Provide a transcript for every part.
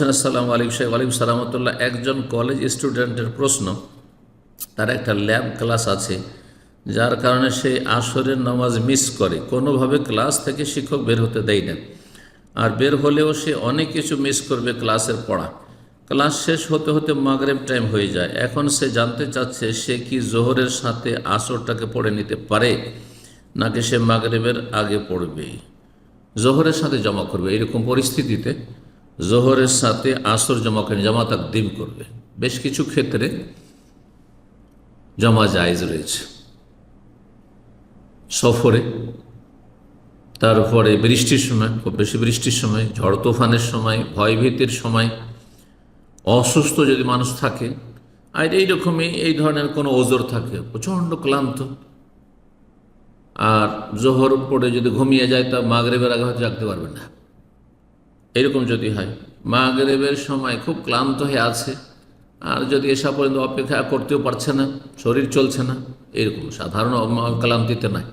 বলছেন, আসসালাম আলিক সাহেব আলিম সালামতুল্লাহ একজন কলেজ স্টুডেন্টের প্রশ্ন, তার একটা ল্যাব ক্লাস আছে, যার কারণে সে আসরের নামাজ মিস করে। কোনোভাবে ক্লাস থেকে শিক্ষক বের হতে দেয় না। আর বের হলেও সে অনেক কিছু মিস করবে ক্লাসের পড়া। ক্লাস শেষ হতে হতে মাগরেব টাইম হয়ে যায়। এখন সে জানতে চাচ্ছে, সে কি জোহরের সাথে আসরটাকে পড়ে নিতে পারে, নাকি সে মাগরেবের আগে পড়বে? জোহরের সাথে জমা করবে, এরকম পরিস্থিতিতে জোহরের সাথে আসর জমা করে জমা তাকদিম করবে। বেশ কিছু ক্ষেত্রে জমা জায়জ রয়েছে। সফরে, তারপরে বৃষ্টির সময়, খুব বেশি বৃষ্টির সময়, ঝড় তুফানের সময়, ভয়ভীতির সময়, অসুস্থ যদি মানুষ থাকে, আর এইরকমই এই ধরনের কোনো ওজোর থাকে, প্রচণ্ড ক্লান্ত। আর জোহর পড়ে যদি ঘুমিয়ে যায়, তা মাগরেবের আগে হয়তো জাগতে পারবে না। এরকম যদি হয়। মা মাগরেবের সময় খুব ক্লান্ত হয়ে আছে। আর যদি এসা পর্যন্ত অপেক্ষা করতেও পারছে না, শরীর চলছে না, এরকম সাধারণ ক্লান্তিতে নাই।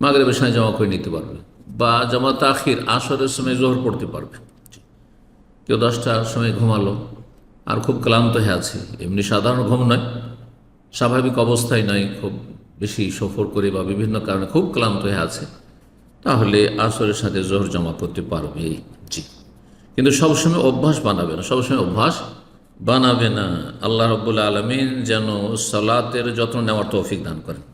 মা মাগরেবের সময় জমা করে নিতে পারবে। বা জমা তাখির আসরের সময় জোহর পড়তে পারবে। কেউ দশটার সময় ঘুমালো, আর খুব ক্লান্ত হয়ে আছে। এমনি সাধারণ ঘুম নয়, স্বাভাবিক অবস্থায় নয়, খুব বেশি সফর করে বা বিভিন্ন কারণে খুব ক্লান্ত হয়ে আছে। তাহলে আসরের সাথে জোর জমা করতে পারবে জি। কিন্তু সবসময় অভ্যাস বানাবে না, সবসময় অভ্যাস বানাবে না। আল্লাহ রব্বুল আলমিন যেন সালাতের যত্ন নেওয়ার তৌফিক দান করেন।